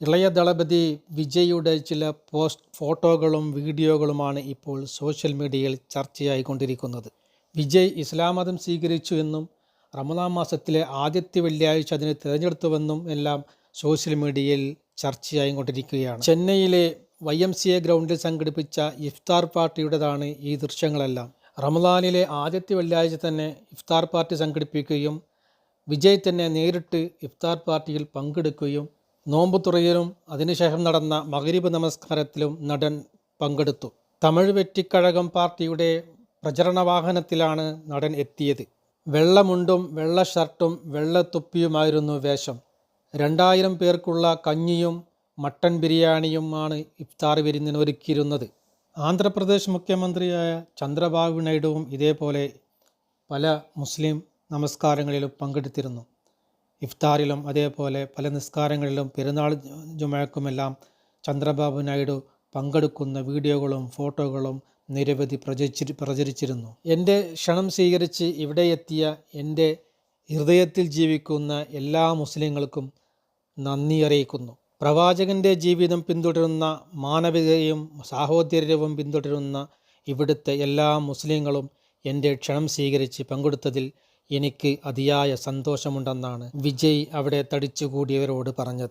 ഇളയ ദളപതി വിജയുടെ ചില പോസ്റ്റ് ഫോട്ടോകളും വീഡിയോകളുമാണ് ഇപ്പോൾ സോഷ്യൽ മീഡിയയിൽ ചർച്ചയായിക്കൊണ്ടിരിക്കുന്നത്. വിജയ് ഇസ്ലാം മതം സ്വീകരിച്ചു എന്നും റമദാൻ മാസത്തിലെ ആദ്യത്തെ വെള്ളിയാഴ്ച അതിനെ തിരഞ്ഞെടുത്തുവെന്നും എല്ലാം സോഷ്യൽ മീഡിയയിൽ ചർച്ചയായിക്കൊണ്ടിരിക്കുകയാണ്. ചെന്നൈയിലെ വൈ എം സി എ ഗ്രൗണ്ടിൽ സംഘടിപ്പിച്ച ഇഫ്താർ പാർട്ടിയുടേതാണ് ഈ ദൃശ്യങ്ങളെല്ലാം. റമദാനിലെ ആദ്യത്തെ വെള്ളിയാഴ്ച തന്നെ ഇഫ്താർ പാർട്ടി സംഘടിപ്പിക്കുകയും വിജയ് തന്നെ നേരിട്ട് ഇഫ്താർ പാർട്ടിയിൽ പങ്കെടുക്കുകയും നോമ്പ് തുറയിലും അതിനുശേഷം നടന്ന മകരീബ് നമസ്കാരത്തിലും നടൻ പങ്കെടുത്തു. തമിഴ് വെറ്റിക്കഴകം പാർട്ടിയുടെ പ്രചരണ വാഹനത്തിലാണ് നടൻ എത്തിയത്. വെള്ളമുണ്ടും വെള്ള ഷർട്ടും വെള്ളത്തൊപ്പിയുമായിരുന്നു വേഷം. രണ്ടായിരം പേർക്കുള്ള കഞ്ഞിയും മട്ടൻ ബിരിയാണിയുമാണ് ഇഫ്താർ വിരുന്നിന് ഒരുക്കിയിരുന്നത്. ആന്ധ്രാപ്രദേശ് മുഖ്യമന്ത്രിയായ ചന്ദ്രബാബു നായിഡുവും ഇതേപോലെ പല മുസ്ലിം നമസ്കാരങ്ങളിലും പങ്കെടുത്തിരുന്നു. ഇഫ്താറിലും അതേപോലെ പല നിസ്കാരങ്ങളിലും പെരുന്നാൾ ജുമഴക്കുമെല്ലാം ചന്ദ്രബാബു നായിഡു പങ്കെടുക്കുന്ന വീഡിയോകളും ഫോട്ടോകളും നിരവധി പ്രചരിച്ചി പ്രചരിച്ചിരുന്നു. എന്റെ ക്ഷണം സ്വീകരിച്ച് ഇവിടെ എത്തിയ എന്റെ ഹൃദയത്തിൽ ജീവിക്കുന്ന എല്ലാ മുസ്ലിങ്ങൾക്കും നന്ദി അറിയിക്കുന്നു. പ്രവാചകന്റെ ജീവിതം പിന്തുടരുന്ന മാനവികതയും സാഹോദര്യവും പിന്തുടരുന്ന ഇവിടുത്തെ എല്ലാ മുസ്ലിങ്ങളും എന്റെ ക്ഷണം സ്വീകരിച്ച് പങ്കെടുത്തതിൽ എനിക്ക് അതിയായ സന്തോഷമുണ്ടെന്നാണ് വിജയ് അവിടെ തടിച്ചുകൂടിയവരോട് പറഞ്ഞത്.